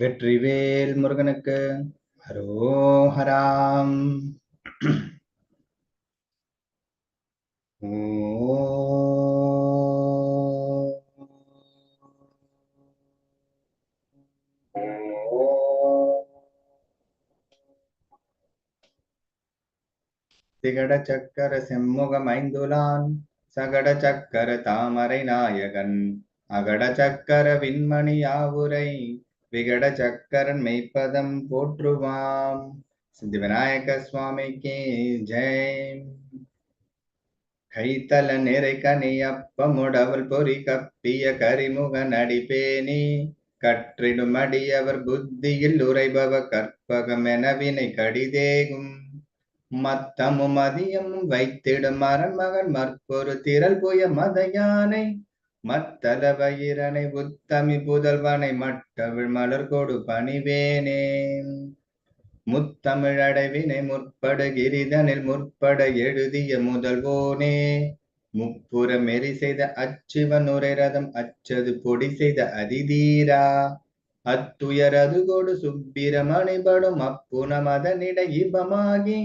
வெற்றிவேல் முருகனுக்கு ஹரோஹராம் திகட சக்கர செம்முகம் ஐந்துலான் சகட சக்கர தாமரை நாயகன் அகட சக்கர விண்மணி ஆவுரை விகட சக்கரன் மெய்ப்பதம் போற்றுவாம். சித்தி விநாயக சுவாமிக்கு ஜெய் கைத்தல நிறை கனியப்பமுடவல் பொறி கப்பிய கரிமுக நடிப்பேனி. கற்றிடும் அடியவர் புத்தியில் உரைபவ கற்பகம் என வினை கடிதேகும். மத்தமும் மதியமும் வைத்திடும் மரமகன் மற்பொரு திரள் புய மத யானை. மத்தலவயிரனை புத்தமி புதல்வனை மட்டவிழ் மலர் கொடு பணிவேனே முத்தமிழடைவினை முற்பட கிரிதனில் முற்பட எழுதிய முதல்வோனே. முப்புற மெறி செய்த அச்சிவன் உரை ரதம் அச்சது பொடி செய்த அதிதீரா. அத்துயரது கொடு சுப்பிரமணிபடும் அப்புன மதனிட இபமாகி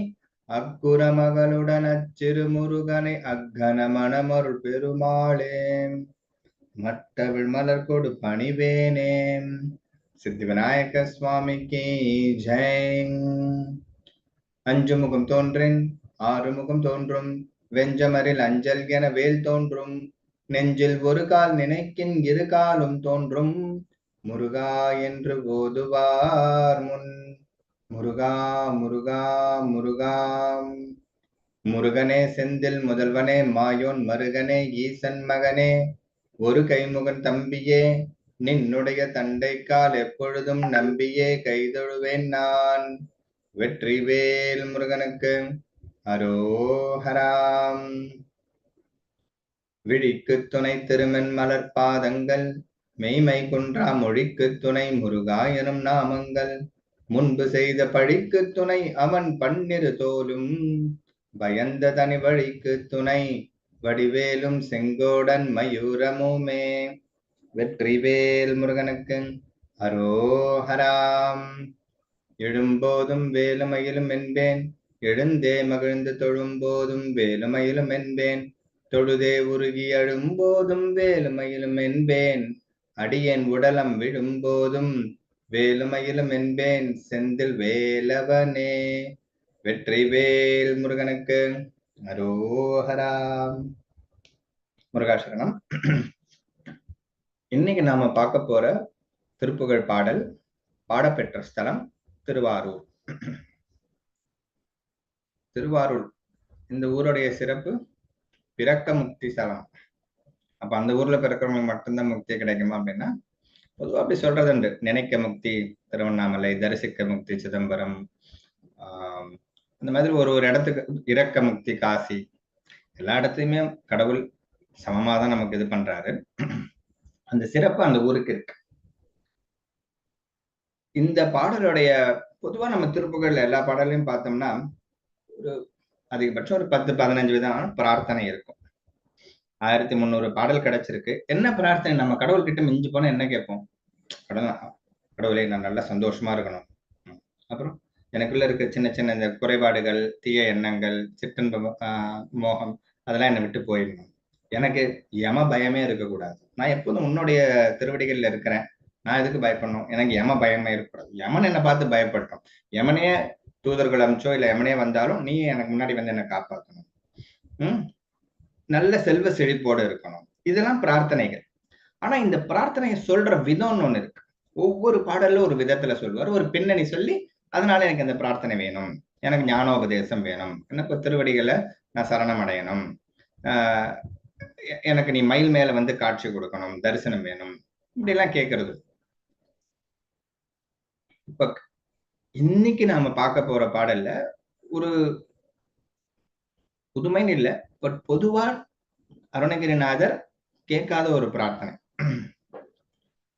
அக்குர மகளுடன் அச்சிறு முருகனை அக்கன மணமருள் பெருமாளே மட்டவிழ் மலர் கொடு பணிவேனே. சித்தி விநாயக சுவாமிக்கு ஜெய். அஞ்சு முகம் தோன்றின் ஆறு முகம் தோன்றும். வெஞ்சமரில் அஞ்சல் என வேல் தோன்றும். நெஞ்சில் ஒரு கால் நினைக்கின் இரு காலும் தோன்றும். முருகா என்று ஓதுவார் முன். முருகா முருகா முருகா. முருகனே செந்தில் முதல்வனே மாயோன் மருகனே ஈசன் மகனே. ஒரு கைமுகன் தம்பியே நின்னுடைய தண்டைக்கால் எப்பொழுதும் நம்பியே கைதொழுவேன் நான். வெற்றிவேல் முருகனுக்கு அரோஹராம். விழிக்கு துணை திருமன் மலர் பாதங்கள் மெய்மை குன்றா மொழிக்கு துணை முருகா எனும் நாமங்கள். முன்பு செய்த பழிக்கு துணை அவன் பன்னிரு தோலும் பயந்த தனி வழிக்கு துணை வடிவேலும் செங்கோடன் மயூரமுமே. வெற்றிவேல் முருகனுக்கு அரோஹராம். எழும்போதும் வேலுமயிலும் என்பேன். எழுந்தே மகிழ்ந்து தொழும்போதும் வேலுமயிலும் என்பேன். தொழுதே உருகி அழும்போதும் வேலுமயிலும் என்பேன். அடியேன் உடலம் விழும்போதும் வேலுமயிலும் என்பேன். செந்தில் வேலவனே. வெற்றி வேல் முருகனுக்கு அரோஹராம் முருகாசரணம். இன்னைக்கு நாம பார்க்க போற திருப்புகழ் பாடல் பாடப்பெற்ற ஸ்தலம் திருவாரூர். திருவாரூர் இந்த ஊருடைய சிறப்பு பிறக்க முக்தி ஸ்தலம். அப்ப அந்த ஊர்ல பிறக்கிறவங்களுக்கு மட்டும்தான் முக்தி கிடைக்குமா அப்படின்னா பொதுவா அப்படி சொல்றது உண்டு நினைக்க முக்தி திருவண்ணாமலை தரிசிக்க முக்தி சிதம்பரம் ஆஹ் இந்த மாதிரி ஒரு ஒரு இடத்துக்கு இறக்க முக்தி காசி எல்லா இடத்துலயுமே கடவுள் சமமாக தான் நமக்கு இது பண்றாரு. அந்த சிறப்பு அந்த ஊருக்கு இருக்கு. இந்த பாடலுடைய பொதுவா நம்ம திருப்புகள்ல எல்லா பாடலையும் பார்த்தோம்னா ஒரு அதிகபட்சம் ஒரு பத்து பதினஞ்சு விதமான பிரார்த்தனை இருக்கும். ஆயிரத்தி முந்நூறு பாடல் கிடைச்சிருக்கு. என்ன பிரார்த்தனை? நம்ம கடவுள் கிட்ட மிஞ்சி போனா என்ன கேட்போம்? கடவுள் கடவுளே நான் நல்லா சந்தோஷமா இருக்கணும். அப்புறம் எனக்குள்ள இருக்க சின்ன சின்ன இந்த குறைபாடுகள் தீய எண்ணங்கள் சிற்றன்ப மோகம் அதெல்லாம் என்னை விட்டு போயிடணும். எனக்கு யம பயமே இருக்கக்கூடாது. நான் எப்போதும் உன்னுடைய திருவடிகள்ல இருக்கிறேன். நான் எதுக்கு பயப்படணும்? எனக்கு யம பயமே இருக்கக்கூடாது. யமன் என்னை பார்த்து பயப்பட்டோம் யமனே தூதர்கள் அமிச்சோ இல்லை யமனே வந்தாலும் நீ எனக்கு முன்னாடி வந்து என்னை காப்பாற்றணும். உம் நல்ல செல்வ செழிப்போடு இருக்கணும். இதெல்லாம் பிரார்த்தனைகள். ஆனா இந்த பிரார்த்தனையை சொல்ற விதம்னு ஒண்ணு இருக்கு. ஒவ்வொரு பாடல்ல ஒரு விதத்துல சொல்லுவார் ஒரு பின்னணி சொல்லி அதனால எனக்கு அந்த பிரார்த்தனை வேணும். எனக்கு ஞானோபதேசம் வேணும். எனக்கு திருவடிகளை நான் சரணம் அடையணும் ஆஹ் எனக்கு நீ மயில் மேல வந்து காட்சி கொடுக்கணும் தரிசனம் வேணும். இப்படி எல்லாம் கேட்கறது இப்ப இன்னைக்கு நாம பார்க்க போற பாடல்ல ஒரு புதுமைன்னு இல்லை பட் பொதுவா அருணகிரிநாதர் கேட்காத ஒரு பிரார்த்தனை.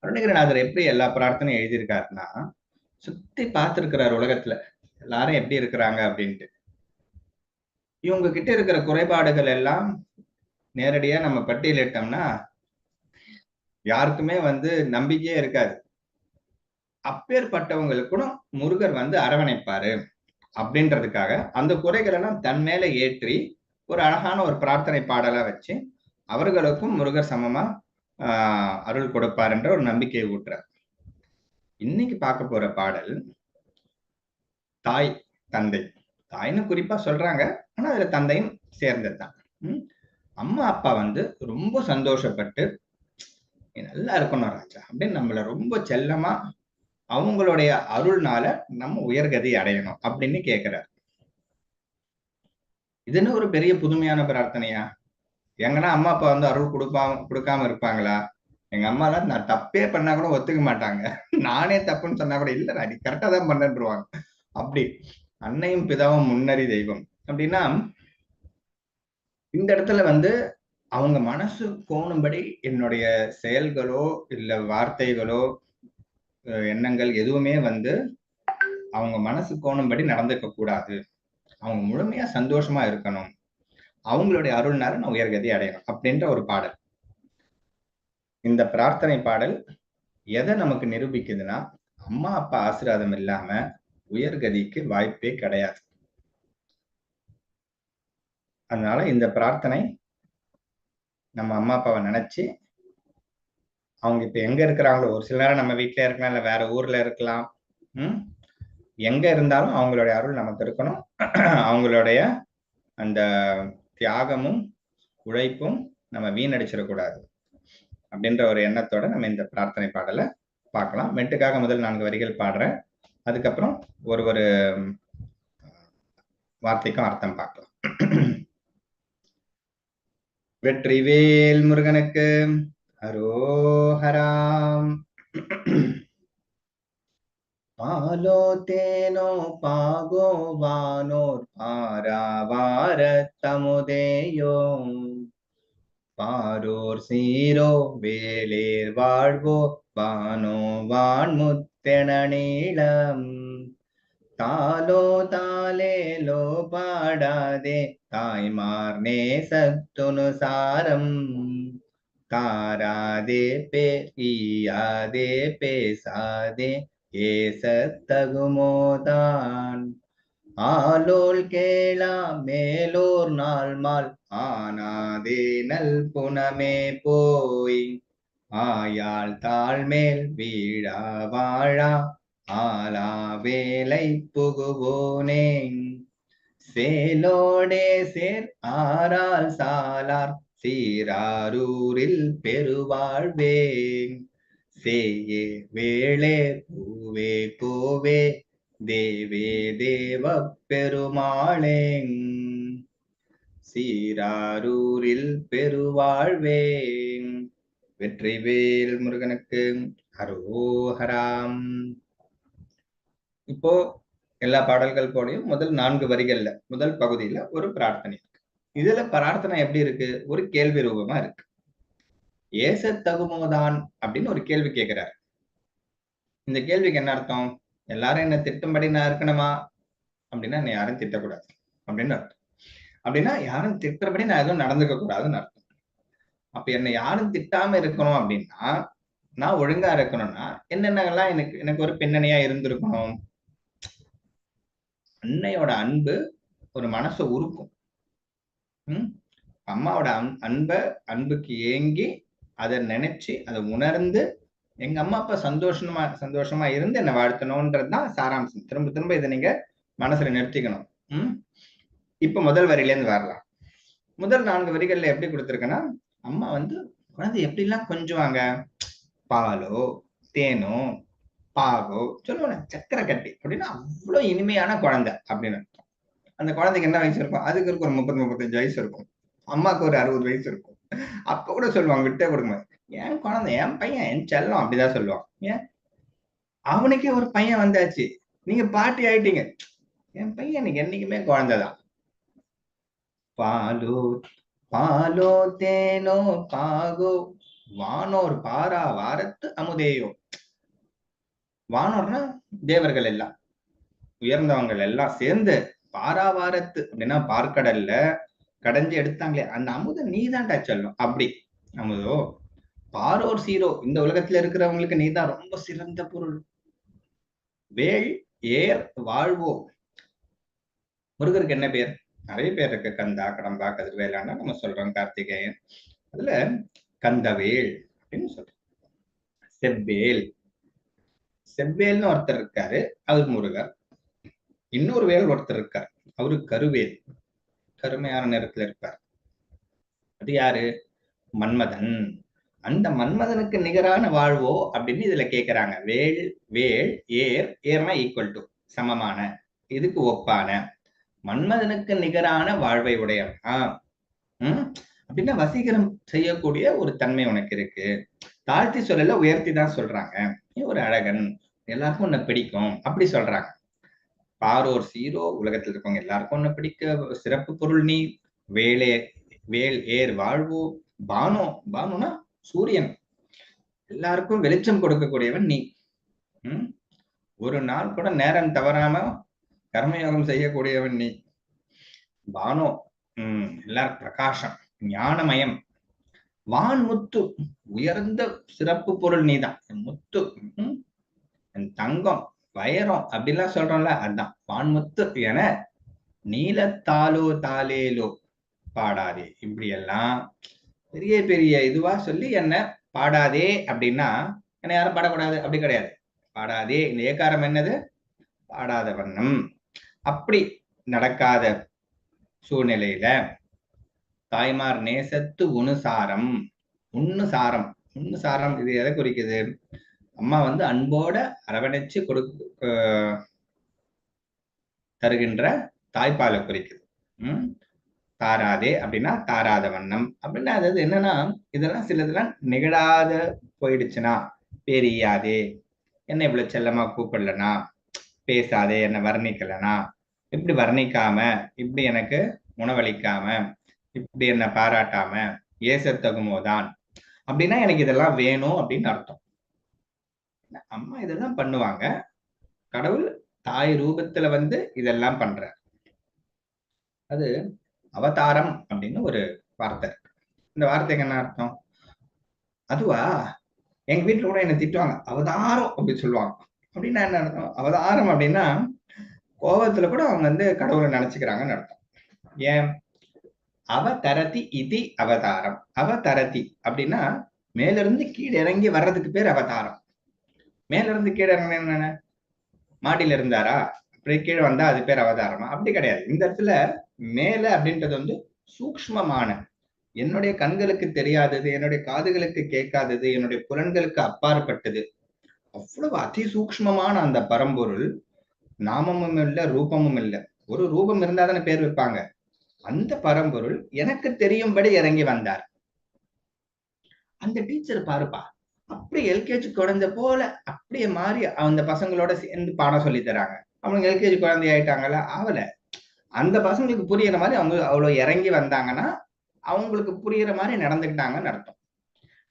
அருணகிரிநாதர் எப்படி எல்லா பிரார்த்தனையும் எழுதியிருக்காருன்னா சுத்தி பார்த்துருக்கிறார் உலகத்துல. எல்லாரும் எப்படி இருக்கிறாங்க அப்படின்ட்டு. இவங்க கிட்ட இருக்கிற குறைபாடுகள் எல்லாம் நேரடியா நம்ம பட்டியலிட்டோம்னா யாருக்குமே வந்து நம்பிக்கையே இருக்காது. அப்பேற்பட்டவங்களுக்கு முருகர் வந்து அரவணைப்பாரு அப்படின்றதுக்காக அந்த குறைகள் எல்லாம் தன் மேல ஏற்றி ஒரு அழகான ஒரு பிரார்த்தனை பாடலா வச்சு அவர்களுக்கும் முருகர் சமமா அருள் கொடுப்பார் என்ற ஒரு நம்பிக்கையை ஊட்டுறார். இன்னைக்கு பார்க்க போற பாடல் தாய் தந்தை. தாய்னு குறிப்பா சொல்றாங்க. ஆனா அதுல தந்தையும் சேர்ந்ததுதான். உம் அம்மா அப்பா வந்து ரொம்ப சந்தோஷப்பட்டு நல்லா இருக்கணும் ராஜா அப்படின்னு நம்மள ரொம்ப செல்லமா அவங்களுடைய அருள்னால நம்ம உயர்கதி அடையணும் அப்படின்னு கேக்குறாரு. இதுன்னு ஒரு பெரிய புதுமையான பிரார்த்தனையா? எங்கன்னா அம்மா அப்பா வந்து அருள் கொடுப்பா கொடுக்காம இருப்பாங்களா? எங்க அம்மா எல்லாம் நான் தப்பே பண்ணா கூட ஒத்துக்க மாட்டாங்க. நானே தப்புன்னு சொன்னா கூட இல்ல நீ கரெக்டா தான் பண்ணன்றுவாங்க. அப்படி அன்னையும் பிதாவும் முன்னறி தெய்வம். அப்படின்னா இந்த இடத்துல வந்து அவங்க மனசு கோணும்படி என்னுடைய செயல்களோ இல்ல வார்த்தைகளோ எண்ணங்கள் எதுவுமே வந்து அவங்க மனசு கோணும்படி நடந்துக்க கூடாது. அவங்க முழுமையா சந்தோஷமா இருக்கணும். அவங்களுடைய அருள்னால நான் உயர்கதி அடையணும் அப்படின்ற ஒரு பாடல். இந்த பிரார்த்தனை பாடல் எதை நமக்கு நிரூபிக்குதுன்னா அம்மா அப்பா ஆசீர்வாதம் இல்லாம உயர்கதிக்கு வாய்ப்பே கிடையாது. அதனால இந்த பிரார்த்தனை நம்ம அம்மா அப்பாவை நினைச்சு அவங்க இப்ப எங்க இருக்கிறாங்களோ ஒரு சில நேரம் நம்ம வீட்டுல இருக்கலாம் இல்ல வேற ஊர்ல இருக்கலாம் உம் எங்க இருந்தாலும் அவங்களுடைய அருள் நமக்கு இருக்கணும். அவங்களுடைய அந்த தியாகமும் உழைப்பும் நம்ம வீணடிச்சிடக்கூடாது. அப்படின்ற ஒரு எண்ணத்தோட நம்ம இந்த பிரார்த்தனை பாடலை பார்க்கலாம். மெட்டுக்காக முதல் நான்கு வரிகள் பாடுறேன். அதுக்கப்புறம் ஒரு ஒரு வார்த்தைக்கும் அர்த்தம் பார்க்கலாம். வெற்றிவேல் முருகனுக்கு அரோஹராம். பாலோ தேனோ பாகோ வானோர் பாராவார தமுதேயோ. பாரோர் சீரோ வேலேர் வாழ்வோ வானோ வான்முத்தென நீளம். தாலோ தாலேலோ பாடாதே தாய்மார் நேசத்துனு சாரம். காராதே பேயாதே பேசாதே ஏசத்தகுமோதான். ஆலோல் கேளா மேலோர் நாள் மால் ஆனாதே நல் புனமே போய். ஆயாள் தாழ்மேல் வீழா வாழா ஆலா வேலை புகுவோனே. சேலோடே சேர் ஆறால் சாலார் சீராரூரில் பெருவாழ்வே. சேயே வேளே பூவே பூவே தேவே தேவ பெருமாளே சீராரூரில் பெருவாழ்வே. வெற்றிவேல் முருகனுக்கு அரோஹராம். இப்போ எல்லா பாடல்கள் போடையும் முதல் நான்கு வரிகள்ல முதல் பகுதியில ஒரு பிரார்த்தனை இருக்கு. இதுல பிரார்த்தனை எப்படி இருக்கு? ஒரு கேள்வி ரூபமா இருக்கு. ஏச தகுமோதான் அப்படின்னு ஒரு கேள்வி கேட்கிறாரு இந்த கேள்விக்கு என்ன அர்த்தம்? எல்லாரும் என்ன திட்டும்படி நான் இருக்கணுமா? அப்படின்னா என்ன யாரும் திட்டக்கூடாது. அப்படின்னு அர்த்தம். அப்படின்னா யாரும் திட்டுறபடி நான் எதுவும் நடந்துக்க கூடாதுன்னு அர்த்தம். அப்ப என்னை யாரும் திட்டாம இருக்கணும் அப்படின்னா நான் ஒழுங்கா இருக்கணும்னா என்னென்னலாம் எனக்கு எனக்கு ஒரு பின்னணியா இருந்திருக்கணும்? அன்னையோட அன்பு ஒரு மனசை உருக்கும். உம் அம்மாவோட அன் அன்பை அன்புக்கு ஏங்கி அதை நினைச்சு அதை உணர்ந்து எங்க அம்மா அப்பா சந்தோஷமா சந்தோஷமா இருந்து என்னை வாழ்த்தணும்ன்றதுதான் சாராம்சம். திரும்ப திரும்ப இதை நீங்க மனசுல நிறுத்திக்கணும். உம் இப்ப முதல் வரியிலேருந்து வரலாம். முதல் நான்கு வரிகள்ல எப்படி கொடுத்துருக்கேன்னா அம்மா வந்து குழந்தை எப்படி எல்லாம் கொஞ்சுவாங்க? பாலோ தேனோ பாகோ சொல்லுவாங்க சக்கரை கட்டி அப்படின்னா அவ்வளவு இனிமையான குழந்தை அப்படின்னு அர்த்தம். அந்த குழந்தைக்கு என்ன வயசு இருக்கும்? அதுக்கு இருக்கு ஒரு முப்பது முப்பத்தஞ்சு வயசு இருக்கும். அம்மாவுக்கு ஒரு அறுபது வயசு இருக்கும். அப்ப கூட சொல்லுவாங்க விட்டே கொடுங்க. என் குழந்தை என் பையன் என் செல்லம் அப்படிதான் சொல்லுவான். ஏன்? அவனுக்கே ஒரு பையன் வந்தாச்சு. நீங்க பாட்டி ஆயிட்டீங்க. என் பையன் எனக்கு என்னைக்குமே குழந்தைதான் பாலோ பாலோ தேனோ பாகோ வானோர் பாரா வாரத்து அமுதேயோ. வானோர்னா தேவர்கள் எல்லாம். உயர்ந்தவங்கள் எல்லாம் சேர்ந்து பாராவாரத்து அப்படின்னா பார்க்கடல்ல கடைஞ்சு எடுத்தாங்களே அந்த அமுத நீதான்டா செல்லும். அப்படி. அமுதோ பாரோர் சீரோ. இந்த உலகத்துல இருக்கிறவங்களுக்கு நீதான் ரொம்ப சிறந்த பொருள். வேள் ஏர் வாழ்வோ. முருகருக்கு என்ன பேர்? நிறைய பேர் இருக்கு. கந்தா கடம்பா கதிர்வேலான்னா நம்ம சொல்றோம் கார்த்திகேயன். அதுல கந்தவேல் அப்படின்னு சொல்றோம். செவ்வேல் செவ்வேல்னு ஒருத்தர் இருக்காரு. அவர் முருகர். இன்னொரு வேல் ஒருத்தர் இருக்கார். அவரு கருவேல். கருமையான நிறத்துல இருப்பார். அது யாரு? மன்மதன். அந்த மன்மதனுக்கு நிகரான வாழ்வோ அப்படின்னு இதுல கேக்குறாங்க. வேல் வேல் ஏர் ஏர்னா ஈக்குவல் டு சமமான இதுக்கு ஒப்பான. மன்மதனுக்கு நிகரான வாழ்வை உடையவன். ஆஹ் உம் அப்படின்னா வசீகரம் செய்யக்கூடிய ஒரு தன்மை உனக்கு இருக்கு. தாழ்த்தி சொல்லல உயர்த்தி தான் சொல்றாங்க. நீ ஒரு அழகன் எல்லாருக்கும் உன்னை பிடிக்கும் அப்படி சொல்றாங்க. பாரோர் சீரோ உலகத்தில் இருக்கவங்க எல்லாருக்கும் உன்னை பிடிக்க சிறப்பு பொருள் நீ. வேலே வேல் ஏர் வாழ்வோ பானோ பானோனா சூரியன். எல்லாருக்கும் வெளிச்சம் கொடுக்கக்கூடியவன் நீ. உம் ஒரு நாள் கூட நேரம் தவறாம கர்மயோகம் செய்யக்கூடியவன் நீ. பானோ. உம் எல்லாரும் பிரகாசம் ஞானமயம். வான் முத்து உயர்ந்த சிறப்பு பொருள் நீதான். முத்து உம் என் தங்கம் வைரம் அப்படிலாம் சொல்றோம்ல அதுதான் வான்முத்து என நீலத்தாலோ தாலேலோ பாடாதே. இப்படி எல்லாம் பெரிய பெரிய இதுவா சொல்லி என்ன பாடாதே அப்படின்னா என்ன யாரும் பாடக்கூடாது. அப்படி கிடையாது. பாடாதே. இந்த ஏக்காரம் என்னது? பாடாத வண்ணம். அப்படி நடக்காத சூழ்நிலையில தாய்மார் நேசத்து உணுசாரம் உண்ணு சாரம். உண்ணு சாரம் இது எதை குறிக்குது? அம்மா வந்து அன்போட அரவணைச்சு கொடு தருகின்ற தாய்ப்பாலை குறிக்குது. உம் தாராதே அப்படின்னா தாராத வண்ணம். அப்படின்னா அதாவது என்னன்னா இதெல்லாம் சிலதெல்லாம் நிகழாத போயிடுச்சுன்னா பெரியாதே என்ன இவ்வளவு செல்லமா கூப்பிடலனா பேசாதே என்ன வர்ணிக்கலனா இப்படி வர்ணிக்காம இப்படி எனக்கு உணவளிக்காம இப்படி என்ன பாராட்டாம ஏசத்தகுமோதான் அப்படின்னா எனக்கு இதெல்லாம் வேணும் அப்படின்னு அர்த்தம். அம்மா இதெல்லாம் பண்ணுவாங்க. கடவுள் தாய் ரூபத்துல வந்து இதெல்லாம் பண்ற அது அவதாரம் அப்படின்னு ஒரு வார்த்தை. இந்த வார்த்தைக்கு என்ன அர்த்தம்? அதுவா? எங்க வீட்டுல கூட என்ன திட்டுவாங்க. அவதாரம் அப்படின்னு சொல்லுவாங்க. அப்படின்னா என்ன அர்த்தம்? அவதாரம் அப்படின்னா கோபத்துல கூட அவங்க வந்து கடவுளை நினைச்சுக்கிறாங்கன்னு அர்த்தம். ஏன்? அவதரதி இது அவதாரம். அவதரதி அப்படின்னா மேலிருந்து கீழே இறங்கி வர்றதுக்கு பேர் அவதாரம். மேலிருந்து கீழே இறங்க என்னென்ன? மாடியில இருந்தாரா? அப்படி கீழே வந்தா அது பேர் அவதாரமா? அப்படி கிடையாது. இந்த இடத்துல மேல அப்படின்றது வந்து சூக்மமான என்னுடைய கண்களுக்கு தெரியாதது என்னுடைய காதுகளுக்கு கேட்காதது என்னுடைய புலன்களுக்கு அப்பாற்பட்டது. அவ்வளவு அதிசூக்மமான அந்த பரம்பொருள் நாமமும் இல்லை ரூபமும் இல்லை. ஒரு ரூபம் இருந்தா தானே பேர் வைப்பாங்க. அந்த பரம்பொருள் எனக்கு தெரியும்படி இறங்கி வந்தார். அந்த டீச்சர் பாருப்பா அப்படி எல்கேஜி குழந்தை போல அப்படியே மாறி அந்த பசங்களோட சேர்ந்து பாடம் சொல்லி தராங்க. அவங்க எல்கேஜி குழந்தை ஆயிட்டாங்கல்ல ஆவல. அந்த பசங்களுக்கு புரியுற மாதிரி அவங்க அவ்வளவு இறங்கி வந்தாங்கன்னா அவங்களுக்கு புரியுற மாதிரி நடந்துக்கிட்டாங்கன்னு அர்த்தம்.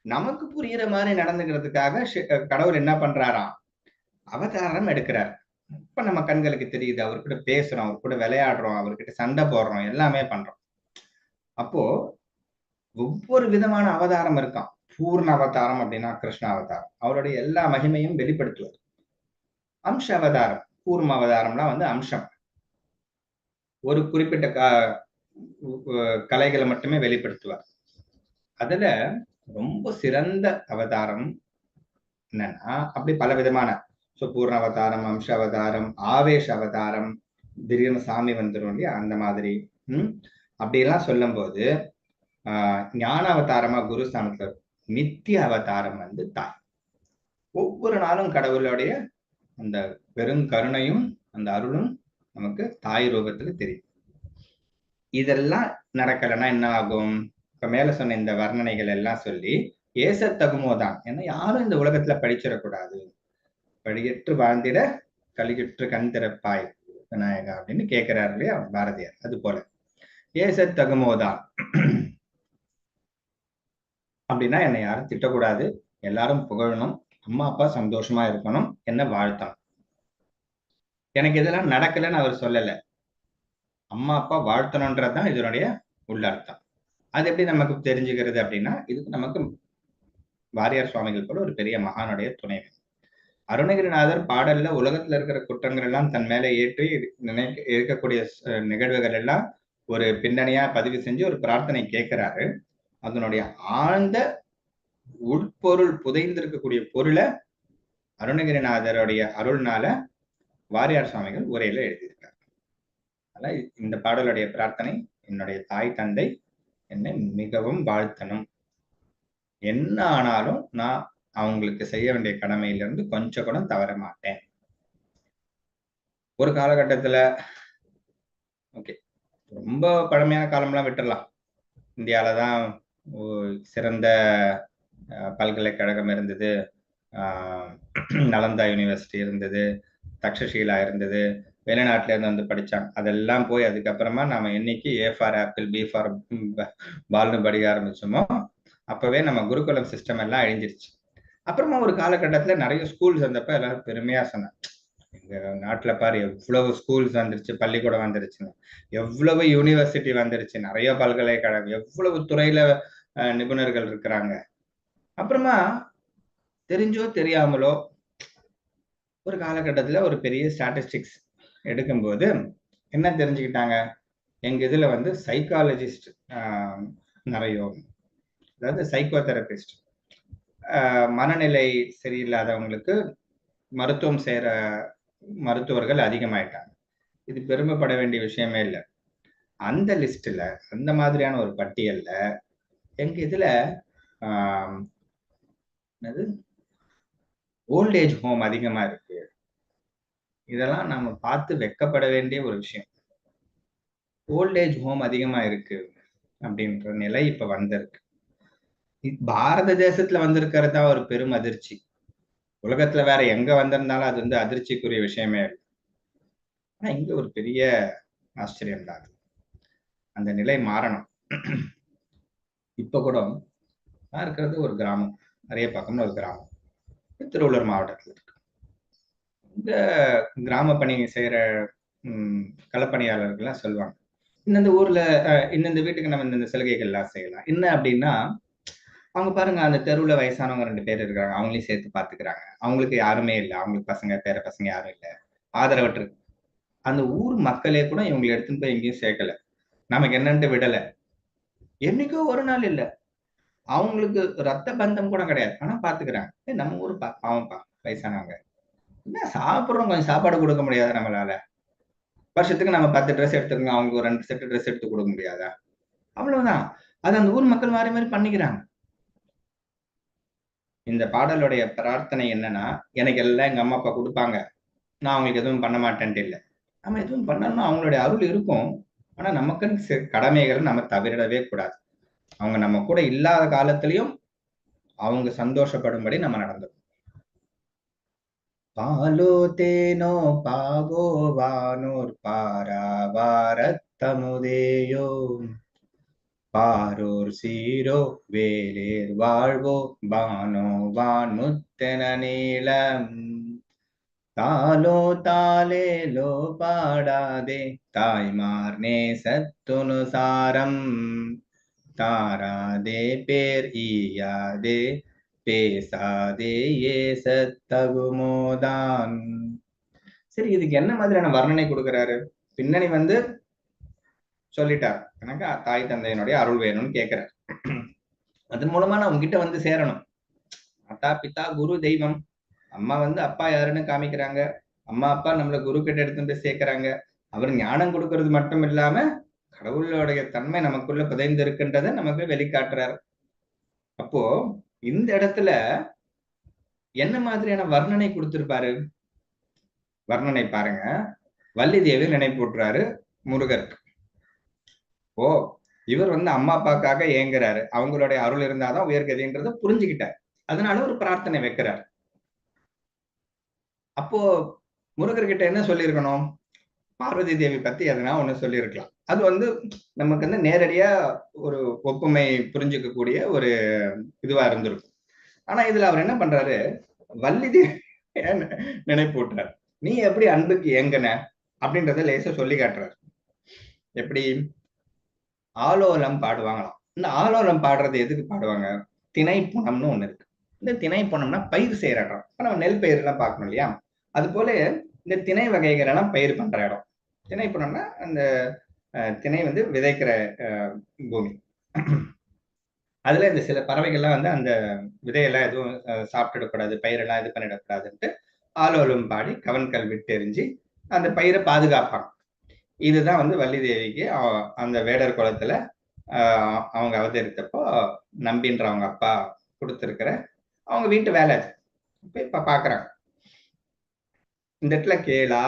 நமக்கு புரியுற மாதிரி நடந்துக்கிறதுக்காக கடவுள் என்ன பண்றாராம் அவதாரம் எடுக்கிறார். இப்ப நம்ம கண்களுக்கு தெரியுது அவர்கிட்ட பேசுறோம் அவர் கூட விளையாடுறோம் அவர்கிட்ட சண்டை போடுறோம் எல்லாமே பண்றோம். அப்போ ஒவ்வொரு விதமான அவதாரம் இருக்கான் பூர்ண அவதாரம் அப்படின்னா கிருஷ்ண அவதாரம். அவருடைய எல்லா மகிமையும் வெளிப்படுத்துவார். அம்ச அவதாரம் கூர்ம அவதாரம்லாம் வந்து அம்சம். ஒரு குறிப்பிட்ட கலைகளை மட்டுமே வெளிப்படுத்துவார். அதுல ரொம்ப சிறந்த அவதாரம் என்னன்னா அப்படி பல விதமான ஸோ பூர்ண அவதாரம் அம்ச அவதாரம் ஆவேஷ அவதாரம் திடீர்னு சாமி வந்துடும் இல்லையா அந்த மாதிரி. உம் அப்படியெல்லாம் சொல்லும் போது ஆஹ் ஞான அவதாரமா குருஸ்தானத்துல நித்திய அவதாரம் வந்து தாய். ஒவ்வொரு நாளும் கடவுளுடைய அந்த பெருங்கருணையும் அந்த அருளும் நமக்கு தாய் ரூபத்துல தெரியும். இதெல்லாம் நடக்கலைன்னா என்ன ஆகும் இப்ப மேல சொன்ன இந்த வர்ணனைகள் எல்லாம் சொல்லி ஏசத்தகுமோதான் ஏன்னா யாரும் இந்த உலகத்துல படிச்சிடக்கூடாது. படியற்று வாழ்ந்திட கலிகிற்று கண் திறப்பாய் விநாயகா அப்படின்னு கேட்கிறாரு இல்லையா பாரதியார். அது போல. ஏசத்தகுமோதான் அப்படின்னா என்னை யாரும் திட்டக்கூடாது. எல்லாரும் புகழணும். அம்மா அப்பா சந்தோஷமா இருக்கணும். என்ன வாழ்த்தணும்? எனக்கு இதெல்லாம் நடக்கலைன்னு அவர் சொல்லலை. அம்மா அப்பா வாழ்த்தணுன்றது தான் இதனுடைய உள்ளர்த்தம் அது எப்படி நமக்கு தெரிஞ்சுக்கிறது அப்படின்னா இதுக்கு நமக்கு வாரியார் சுவாமிகள் போல ஒரு பெரிய மகானுடைய துணை. அருணகிரிநாதர் பாடல்ல உலகத்துல இருக்கிற குற்றங்கள் எல்லாம் தன் மேல ஏற்றி நினைக்க இருக்கக்கூடிய நிகழ்வுகள் எல்லாம் ஒரு பின்னணியா பதிவு செஞ்சு ஒரு பிரார்த்தனை கேட்கிறாரு. அதனுடைய ஆழ்ந்த உட்பொருள் புதைந்திருக்கக்கூடிய பொருளை அருணகிரிநாதருடைய அருள்னால வாரியார் சுவாமிகள் உரையில எழுதியிருக்காங்க அதனால இந்த பாடலுடைய பிரார்த்தனை என்னுடைய தாய் தந்தை என்னை மிகவும் வாழ்த்தணும். என்ன ஆனாலும் நான் அவங்களுக்கு செய்ய வேண்டிய கடமையிலிருந்து கொஞ்சம் கூட தவற மாட்டேன். ஒரு காலகட்டத்துல ஓகே ரொம்ப பழமையான காலம்லாம் விட்டுறலாம். இந்தியால தான் சிறந்த அஹ், பல்கலைக்கழகம் இருந்தது. ஆஹ், நலந்தா யூனிவர்சிட்டி இருந்தது. தக்ஷசீலா இருந்தது வெளிநாட்டில இருந்து வந்து படிச்சாங்க அதெல்லாம் போய் அதுக்கப்புறமா நாம என்னைக்கு A for apple B for பால்னு படிக்க ஆரம்பிச்சோமோ அப்பவே நம்ம குருகுலம் சிஸ்டம் எல்லாம் அழிஞ்சிருச்சு. அப்புறமா ஒரு காலகட்டத்துல நிறைய ஸ்கூல்ஸ் வந்தப்ப எல்லாரும் பெருமையா சொன்னாங்க. எங்க நாட்டுல பாரு எவ்வளவு ஸ்கூல்ஸ் வந்துருச்சு பள்ளிக்கூடம் வந்துருச்சுன்னு. எவ்வளவு யூனிவர்சிட்டி வந்துருச்சு நிறைய பல்கலைக்கழகம் எவ்வளவு துறையில நிபுணர்கள் இருக்கிறாங்க. அப்புறமா தெரிஞ்சோ தெரியாமலோ ஒரு காலகட்டத்தில் ஒரு பெரிய ஸ்டாட்டிஸ்டிக்ஸ் எடுக்கும்போது என்ன தெரிஞ்சுக்கிட்டாங்க? எங்கள் இதில் வந்து சைக்காலஜிஸ்ட் நிறைய அதாவது சைக்கோ தெரபிஸ்ட் மனநிலை சரியில்லாதவங்களுக்கு மருத்துவம் செய்கிற மருத்துவர்கள் அதிகமாயிட்டாங்க. இது பெருமைப்பட வேண்டிய விஷயமே இல்லை. அந்த லிஸ்ட்டில் அந்த மாதிரியான ஒரு பட்டியலில் எங்கள் இதில் என்னது? ஓல்ட் ஏஜ் ஹோம் அதிகமா இருக்கு. இதெல்லாம் நம்ம பார்த்து வெக்கப்பட வேண்டிய ஒரு விஷயம். ஓல்ட் ஏஜ் ஹோம் அதிகமா இருக்கு அப்படின்ற நிலை இப்ப வந்திருக்கு. பாரத தேசத்துல வந்திருக்கிறது தான் ஒரு பெரும் அதிர்ச்சி. உலகத்துல வேற எங்க வந்திருந்தாலும் அது வந்து அதிர்ச்சிக்குரிய விஷயமே இல்லை. ஆனா இங்க ஒரு பெரிய ஆச்சரியம் தான் அந்த நிலை மாறணும். இப்ப கூட நான் இருக்கிறது ஒரு கிராமம். நிறைய பக்கம்னு ஒரு கிராமம். திருவள்ளூர் மாவட்டத்துல இருக்கு. இந்த கிராம பணி செய்யற களப்பணியாளர்கள்லாம் சொல்லுவாங்க இந்தந்த ஊர்ல அஹ், இந்தந்த வீட்டுக்கு நம்ம இந்தந்த சலுகைகள் எல்லாம் செய்யலாம். என்ன அப்படின்னா அவங்க பாருங்க அந்த தெருவுல வயசானவங்க ரெண்டு பேர் இருக்காங்க அவங்களையும் சேர்த்து பார்த்துக்கிறாங்க அவங்களுக்கு யாருமே இல்லை. அவங்களுக்கு பசங்க பேர பசங்க யாரும் இல்லை. ஆதரவற்று. அந்த ஊர் மக்களே கூட இவங்களை எடுத்துன்னு போய் எங்கேயும் சேர்க்கல. நமக்கு என்னன்ட்டு விடலை. என்னைக்கோ ஒரு நாள் இல்லை. அவங்களுக்கு ரத்த பந்தம் கூட கிடையாது. ஆனா பாத்துக்கிறாங்க. நம்ம ஊர் பா பாவம்ப்பா வயசானவங்க. என்ன சாப்பிடுறோம்? கொஞ்சம் சாப்பாடு கொடுக்க முடியாது நம்மளால? வருஷத்துக்கு நம்ம பத்து ட்ரெஸ் எடுத்துக்கோங்க. அவங்களுக்கு ஒரு ரெண்டு செட்டு ட்ரெஸ் எடுத்து கொடுக்க முடியாதா? அவ்வளவுதான். அது அந்த ஊர் மக்கள் மாறி மாதிரி பண்ணிக்கிறாங்க. இந்த பாடலுடைய பிரார்த்தனை என்னன்னா எனக்கு எல்லாம் எங்க அம்மா அப்பா கொடுப்பாங்க. நான் அவங்களுக்கு எதுவும் பண்ண மாட்டேன்ட்டு இல்லை. நம்ம எதுவும் பண்ணணும்னா அவங்களுடைய அருள் இருக்கும். ஆனா நமக்குன்னு கடமைகளை நம்ம தவிரிடவே கூடாது. அவங்க நம்ம கூட இல்லாத காலத்திலையும் அவங்க சந்தோஷப்படும்படி நம்ம நடந்துக்கணும். பாலோ தேனோ பாகோ வானோர் பாராவாரத்தமுதேயோ பாரோர் சீரோ வேலேர் வாழ்வோ பானோ வான் முத்தன நீளம். தாலோ தாலேலோ பாடாதே தாய்மார் நேசத்துனு சாரம். தாராதே பேர் ஈயாதே பேசாதே ஏசத்தகுமோதான் சரி இதுக்கு என்ன மாதிரியான வர்ணனை கொடுக்கிறாரு? பின்னணி வந்து சொல்லிட்டார். எனக்கு தாய் தந்தையினுடைய அருள் வேணும்னு கேட்கிறார். அதன் மூலமா நான் உங்ககிட்ட வந்து சேரணும். மாதா பிதா குரு தெய்வம். அம்மா வந்து அப்பா யாருன்னு காமிக்கிறாங்க. அம்மா அப்பா நம்மள குரு கிட்ட எடுத்துட்டு போய் சேர்க்கறாங்க. அவர் ஞானம் கொடுக்கறது மட்டும் இல்லாம கடவுளுடைய தன்மை நமக்குள்ள புதைந்து இருக்கின்றதை நமக்கு வெளிக்காட்டுறாரு. அப்போ இந்த இடத்துல என்ன மாதிரியான வர்ணனை கொடுத்திருப்பாரு? வர்ணனை பாருங்க. வள்ளி தேவி நினைப்பூட்டுறாரு முருகருக்கு. ஓ இவர் வந்து அம்மா அப்பாக்காக ஏங்குறாரு. அவங்களுடைய அருள் இருந்தாதான் உயர்கதின்றத புரிஞ்சுக்கிட்டார். அதனால ஒரு பிரார்த்தனை வைக்கிறார். அப்போ முருகர்கிட்ட என்ன சொல்லியிருக்கணும்? பார்வதி தேவி பத்தி எதனா ஒண்ணு சொல்லியிருக்கலாம். அது வந்து நமக்கு வந்து நேரடியா ஒரு ஒப்புமை புரிஞ்சுக்கக்கூடிய ஒரு இதுவா இருந்திருக்கும். ஆனா இதுல அவர் என்ன பண்றாரு? வள்ளி தேவி நினைப்பூட்டுறாரு. நீ எப்படி அன்புக்கு ஏங்கன? அப்படின்றத லேசா சொல்லி காட்டுறாரு. எப்படி? ஆலோலம் பாடுவாங்களாம். இந்த ஆலோலம் பாடுறது எதுக்கு பாடுவாங்க? திணைப்புணம்னு ஒண்ணு இருக்கு. இந்த திணை பயிர் செய்யற இடம். இப்ப நம்ம நெல் பயிர் எல்லாம் பார்க்கணும் இல்லையா? அது போல இந்த திணை வகைகள் எல்லாம் பயிர் பண்ற இடம். திணை போனோம்னா அந்த திணை வந்து விதைக்கிற அஹ், பூமி. அதுல இந்த சில பறவைகள்லாம் வந்து அந்த விதையெல்லாம் எதுவும் அஹ், சாப்பிட்டுடக்கூடாது பயிரெல்லாம் இது பண்ணிடக்கூடாதுன்ட்டு ஆலோலம் பாடி கவன்கள் விட்டு எரிஞ்சு அந்த பயிரை பாதுகாப்பாங்க. இதுதான் வந்து வள்ளி தேவிக்கு அந்த வேடர் குளத்துல ஆஹ் அவங்க அவதரித்தப்போ நம்பின்ற அவங்க அப்பா கொடுத்துருக்கிற அவங்க வீட்டு வேலை அது. இப்ப பாக்குறாங்க. இந்த இடத்துல கேளா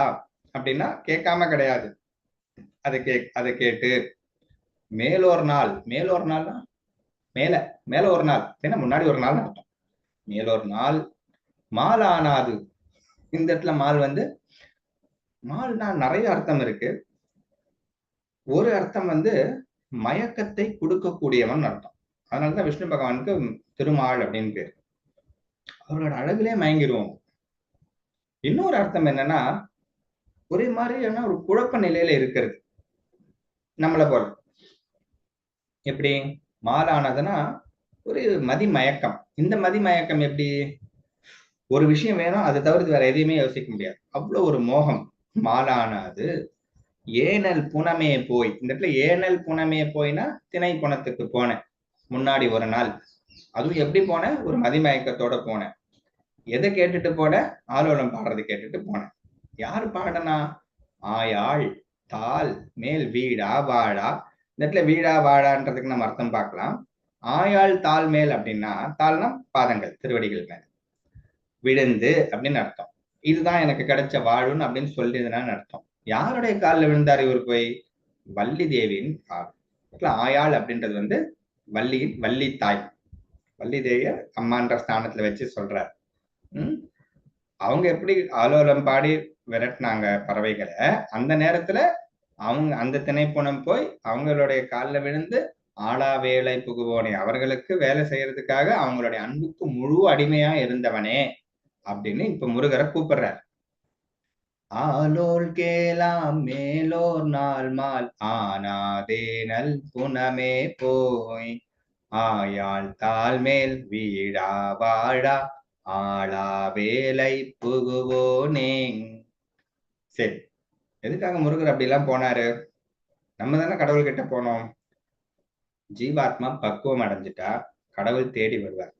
அப்படின்னா கேட்காம கிடையாது. அதை கே அதை கேட்டு மேலோர் நாள் மேலோர் நாள்னா மேல மேல ஒரு நாள். ஏன்னா முன்னாடி ஒரு நாள் அர்த்தம். மேலோர் நாள் மால் ஆனாது. இந்த இடத்துல மால் வந்து மால்னா நிறைய அர்த்தம் இருக்கு. ஒரு அர்த்தம் வந்து மயக்கத்தை கொடுக்கக்கூடியவன் அர்த்தம். அதனாலதான் விஷ்ணு பகவானுக்கு திருமால் அப்படின்னு பேர். அவரோட அழகுலே மயங்கிடுவோம் இன்னொரு அர்த்தம் என்னன்னா ஒரே மாதிரியான ஒரு குழப்ப நிலையில இருக்கிறது. நம்மளை போல. எப்படி? மாலானதுன்னா ஒரு மதிமயக்கம். இந்த மதிமயக்கம் எப்படி? ஒரு விஷயம் வேணும் அதை தவிர்த்து வேற எதையுமே யோசிக்க முடியாது. அவ்வளவு ஒரு மோகம். மாலானது ஏனல் புனமே போய். இந்த இடத்துல ஏனல் புனமே போய்னா திணை புனத்துக்கு போனேன். முன்னாடி ஒரு நாள். அதுவும் எப்படி போனேன்? ஒரு மதிமயக்கத்தோட போனேன். எதை கேட்டுட்டு போனேன்? ஆலோலம் பாடுறது கேட்டுட்டு போனேன். யாரு பாடனா? ஆயாள் தாள் மேல் வீடா வாழா இந்த இடத்துல வீடா வாழான்றதுக்கு நம்ம அர்த்தம் பார்க்கலாம். ஆயாள் தாள் மேல் அப்படின்னா தாள்னா பாதங்கள் திருவடிகள் மேல். விழுந்து அப்படின்னு அர்த்தம். இதுதான் எனக்கு கிடைச்ச வாழுன்னு அப்படின்னு சொல்லியதுனான்னு அர்த்தம். யாருடைய காலில் விழுந்தார் இவர் போய்? வள்ளி தேவியின் கால். ஆயாள் அப்படின்றது வந்து வள்ளியின் வள்ளி தாய். வள்ளி தேவிய அம்மான்ற ஸ்தானத்துல வச்சு சொல்றார். உம் அவங்க எப்படி ஆலோலம் பாடி விரட்டினாங்க பறவைகளை அந்த நேரத்துல அவங்க அந்த திணைப்புணம் போய் அவங்களுடைய காலில் விழுந்து ஆளா வேலை புகுவோனே அவர்களுக்கு வேலை செய்யறதுக்காக அவங்களுடைய அன்புக்கு முழு அடிமையா இருந்தவனே அப்படின்னு இப்ப முருகரை கூப்பிடுறார். ஆலோல் கேலாம் மேலோர் நாள் மால் ஆனாதேனல் புனமே போய் ஆயாள் தாள் மேல் வீடா வாழா ஆளா வேலை புகுவோனே. சரி எதுக்காக முருகர் அப்படி எல்லாம் போனாரு? நம்ம தானே கடவுள் கிட்ட போனோம். ஜீவாத்மா பக்குவம் அடைஞ்சிட்டா கடவுள் தேடி வருவார்.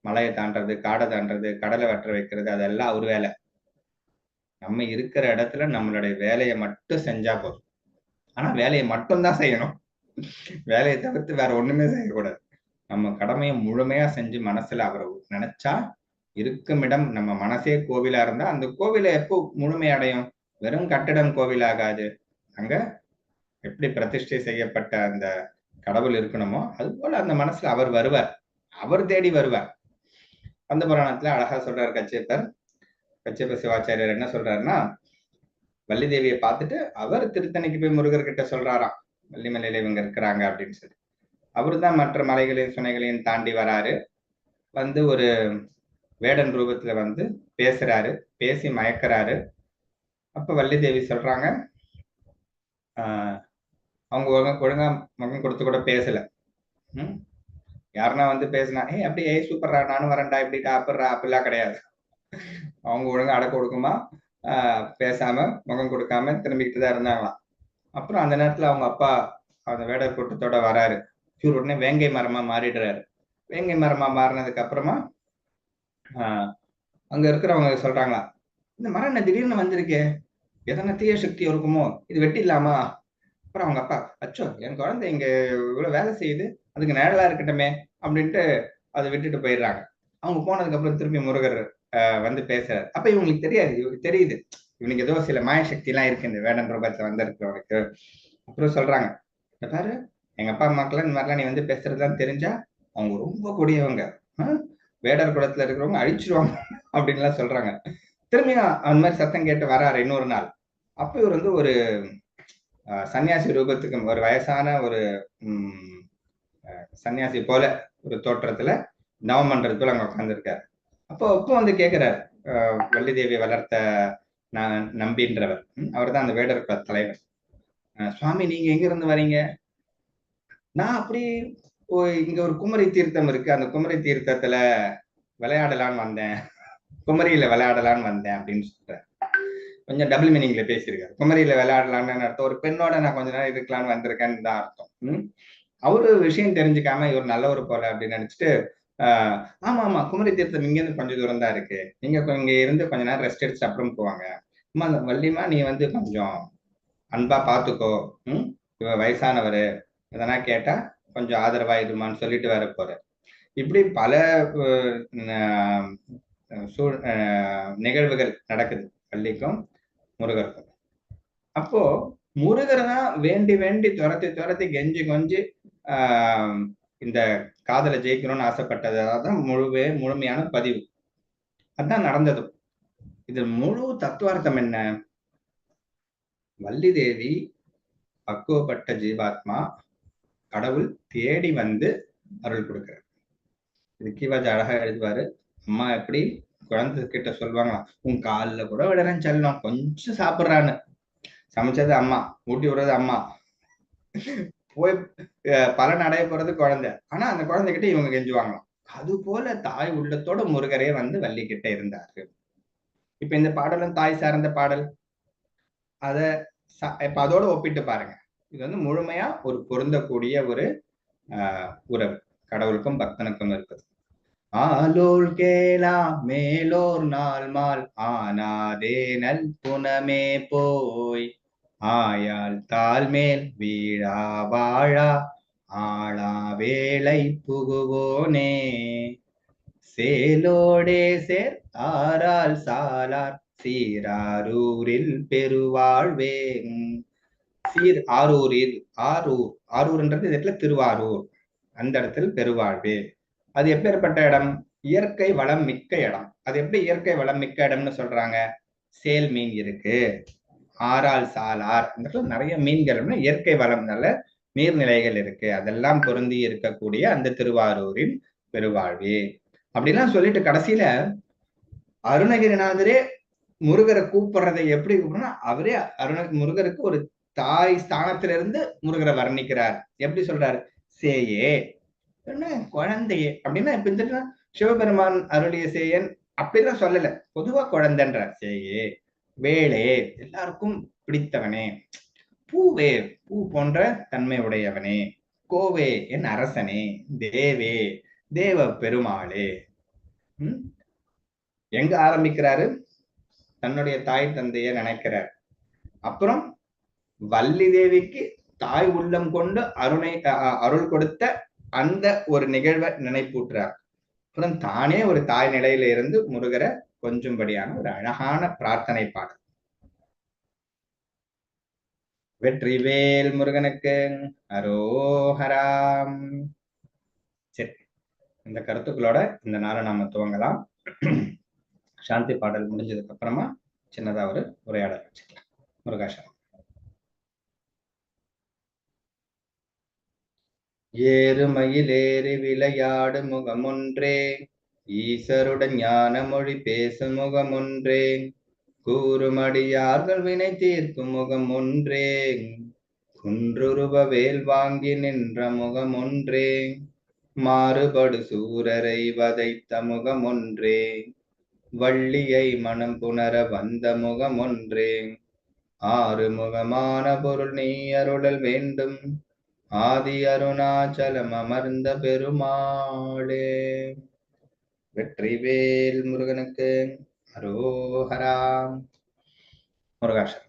மலையை தாண்டது காடை தாண்டது கடலை வெட்ட வைக்கிறது அதெல்லாம் அவர் வேலை. நம்ம இருக்கிற இடத்துல நம்மளுடைய வேலையை மட்டும் செஞ்சா போதும். ஆனா வேலையை மட்டும்தான் செய்யணும். வேலையை தவிர்த்து வேற ஒண்ணுமே செய்யக்கூடாது. நம்ம கடமையை முழுமையா செஞ்சு மனசுல அவரை நினைச்சா இருக்கும் இடம் நம்ம மனசே கோவிலா இருந்தா அந்த கோவிலை எப்போ முழுமை அடையும்? வெறும் கட்டிடம் கோவிலாகாது. அங்க எப்படி பிரதிஷ்டை செய்யப்பட்ட அந்த கடவுள் இருக்கணுமோ அது போல அந்த மனசுல அவர் வருவார். அவர் தேடி வருவார். அந்த புராணத்துல அழகா சொல்றாரு கச்சேப்பர். கச்சேப்ப சிவாச்சாரியர் என்ன சொல்றாருன்னா வள்ளி தேவியை பார்த்துட்டு அவர் திருத்தணிக்கு போய் முருகர் கிட்ட சொல்றாராம் வள்ளிமலையில இவங்க இருக்கிறாங்க அப்படின்னு சொல்லி. அவர் தான் மற்ற மலைகளையும் சுனைகளையும் தாண்டி வராரு. வந்து ஒரு வேடன் ரூபத்துல வந்து பேசுறாரு பேசி மயக்கிறாரு. அப்ப வள்ளி தேவி சொல்றாங்க அவங்க ஒழுங்கா ஒழுங்கா முகம் கொடுத்து கூட பேசல. ம்? யாருன்னா வந்து பேசினா ஏய் அப்படியே ஏய் சூப்பர்ரா நானும் வரேன்டா இப்படி டாப்பிட்றா அப்படிலாம் கிடையாது. அவங்க ஒழுங்கா அடக்க கொடுக்குமா? பேசாம முகம் கொடுக்காம திரும்பிக்கிட்டு தான் இருந்தாங்களாம். அப்புறம் அந்த நேரத்துல அவங்க அப்பா அந்த வேடர் கூட்டத்தோட வராரு. இவர் உடனே வேங்கை மரமா மாறிடுறாரு. வேங்கை மரமா மாறினதுக்கு அப்புறமா ஆஹ் அங்க இருக்கிறவங்க சொல்றாங்களா இந்த மரம் என்ன திடீர்னு வந்திருக்கே? எதனா தீய சக்தி இருக்குமோ? இது வெட்டிடலாமா? அப்புறம் அவங்க அப்பா அச்சோ என் குழந்தை இங்க இவ்வளவு வேலை செய்யுது அதுக்கு நிழலா இருக்கட்டுமே அப்படின்ட்டு அதை விட்டுட்டு போயிடுறாங்க. அவங்க போனதுக்கு அப்புறம் திருப்பி முருகர் வந்து பேசுறாரு. அப்ப இவங்களுக்கு தெரியாது இவங்களுக்கு தெரியுது. இவனுக்கு ஏதோ சில மாய சக்தி எல்லாம் இருக்கு இந்த வேடன் ரூபத்துல வந்திருக்கிறவனுக்கு. அப்புறம் சொல்றாங்க பாரு எங்க அப்பா அம்மாக்கெல்லாம் இந்த மாதிரிலாம் நீ வந்து பேசுறதுலாம் தெரிஞ்சா அவங்க ரொம்ப கொடியவங்க. வேடர் குளத்துல இருக்கிறவங்க அழிச்சிருவாங்க அப்படின்லாம் சொல்றாங்க. திரும்பியும் அந்த மாதிரி சத்தம் கேட்டு வராரு இன்னொரு நாள். அப்ப இவர் வந்து ஒரு சன்னியாசி ரூபத்துக்கு ஒரு வயசான ஒரு உம் சன்னியாசி போல ஒரு தோற்றத்துல நவம் பண்றது போல அங்க உட்காந்துருக்காரு அப்போ அப்போ வந்து கேட்கிறார் வள்ளி தேவி வளர்த்த நான் நம்பின்றவர். அவர் தான் அந்த வேடர் குல தலைவர். சுவாமி நீங்க எங்க இருந்து வரீங்க? நான் அப்படி இங்க ஒரு குமரி தீர்த்தம் இருக்கு. அந்த குமரி தீர்த்தத்துல விளையாடலான்னு வந்தேன். குமரியில விளையாடலான்னு வந்தேன் அப்படின்னு சொல்றேன். கொஞ்சம் டபுள் மீனிங்ல பேசியிருக்காரு. குமரியில விளையாடலான்னு அர்த்தம்? ஒரு பெண்ணோட நான் கொஞ்ச நேரம் இருக்கலாம்னு வந்திருக்கேன்னு தான் அர்த்தம். உம் அவரு விஷயம் தெரிஞ்சுக்காம இவர் நல்லவர் போல அப்படின்னு நினைச்சிட்டு ஆஹ் ஆமா ஆமா குமரி தீர்த்தம் இங்க இருந்து கொஞ்சம் தூரம் தான் இருக்கு. நீங்க இங்க இருந்து கொஞ்ச நேரம் ரெஸ்ட் எடுத்து அப்புறம் போவாங்க. அம்மா வள்ளிமா நீ வந்து கொஞ்சம் அன்பா பாத்துக்கோ. ம்? இவ வயசானவரு. எதனா கேட்டா கொஞ்சம் ஆதரவா இருமான்னு சொல்லிட்டு வர போற இப்படி பல சூழ் அஹ், நிகழ்வுகள் நடக்குது பள்ளிக்கும் முருகருக்கும். அப்போ முருகர் தான் வேண்டி வேண்டி துரத்தி துரத்தி கெஞ்சி கொஞ்சி ஆஹ் இந்த காதலை ஜெயிக்கணும்னு ஆசைப்பட்டது அதான் முழுவே முழுமையான பதிவு. அதான் நடந்தது இதில் முழு தத்துவார்த்தம் என்ன? வள்ளி தேவி பக்குவப்பட்ட ஜீவாத்மா கடவுள் தேடி வந்து அருள் கொடுக்கிறார். இது கீவாஜ் அழகா எழுதுவாரு அம்மா எப்படி குழந்தை கிட்ட சொல்லுவாங்களா உன் காலில் கூட விடுறேன் செல்லம் கொஞ்சம் சாப்பிட்றான்னு. சமைச்சது அம்மா ஊட்டி விடுறது அம்மா. போய் பலன் அடைய போறது குழந்தை. ஆனா அந்த குழந்தைகிட்ட இவங்க கெஞ்சுவாங்களாம். அது போல தாய் உள்ளத்தோட முருகரே வந்து வள்ளிக்கிட்ட இருந்தாரு. இப்ப இந்த பாடலும் தாய் சார்ந்த பாடல். அத இப்ப அதோட ஒப்பிட்டு பாருங்க. இது வந்து முழுமையா ஒரு பொருந்தக்கூடிய ஒரு ஆஹ் உறவு. கடவுளுக்கும் பக்தனுக்கும் இருக்குது. ஆலோல் கேளா மேலோர் நாள் மால் ஆனாதே நல் புனமே போய். ஆயால் தால் மேல் வீழா வாழா ஆளா வேளை புகுவோனே. சேலோடே சேர் ஆரால் சாலார் சீராரூரில் பெருவாழ்வே சீர் ஆரூரில் ஆரூர் ஆரூர்ன்றது இடத்துல திருவாரூர். அந்த இடத்தில் பெருவாழ்வே. அது எப்பேற்பட்ட இடம்? இயற்கை வளம் மிக்க இடம். அது எப்படி இயற்கை வளம் மிக்க இடம்னு சொல்றாங்க? சேல் மீன் இருக்கு. ஆறால் சாலார். இந்த இடத்துல நிறைய மீன்கள் இயற்கை வளம் நல்ல நீர்நிலைகள் இருக்கு. அதெல்லாம் பொருந்தி இருக்கக்கூடிய அந்த திருவாரூரின் பெருவாழ்வே. அப்படிலாம் சொல்லிட்டு கடைசியில அருணகிரிநாதரே முருகரை கூப்பிடுறதை எப்படி கூப்பிடுறா அவரே அருண முருகருக்கு ஒரு தாய் ஸ்தானத்திலிருந்து முருகரை வர்ணிக்கிறார். எப்படி சொல்றாரு? சேயே. என்ன? குழந்தையே. அப்படின்னா இப்ப இந்த சிவபெருமான் அருளிய சேயன் அப்படிதான் சொல்லல. பொதுவா குழந்தைன்றார். சேயே வேளே எல்லாருக்கும் பிடித்தவனே. பூவே பூ போன்ற தன்மை உடையவனே. கோவே என் அரசனே. தேவே தேவ பெருமாளே. உம் எங்க ஆரம்பிக்கிறாரு? தன்னுடைய தாய் தந்தைய நினைக்கிறார். அப்புறம் வள்ளி தேவிக்கு தாய் உள்ளம் கொண்டு அருணை அருள் கொடுத்த அந்த ஒரு நிகழ்வை நினைப்பூட்டுறார். அப்புறம் தானே ஒரு தாய் நிலையில இருந்து முருகரை கொஞ்சும்படியான ஒரு அழகான பிரார்த்தனை பாடல். வெற்றிவேல் முருகனுக்கு அரோஹராம். சரி இந்த கருத்துக்களோட இந்த நாளை நாம துவங்கலாம். சாந்தி பாடல் முடிஞ்சதுக்கு அப்புறமா சின்னதா ஒரு உரையாடல் வச்சுக்கலாம். முருகாசனம் ஏறுமயிலேறி விளையாடு முகமொன்றே. ஈசருடன் ஞான மொழி பேசும் முகமொன்றே. கூறுமடியார்கள் வினை தீர்க்கும் முகம் ஒன்றே குன்றுருப வேல் வாங்கி நின்ற முகம் ஒன்றே மாறுபடு சூரரை வதைத்த முகம் ஒன்றே வள்ளியை மனம் புணர வந்த முகம் ஒன்றே ஆறு முகமான பொருள் நீ அருளல் வேண்டும். ஆதி அருணாச்சலம் அமர்ந்த பெருமாளே. வெற்றிவேல் முருகனுக்கு அரோஹராம் முருகாஷன்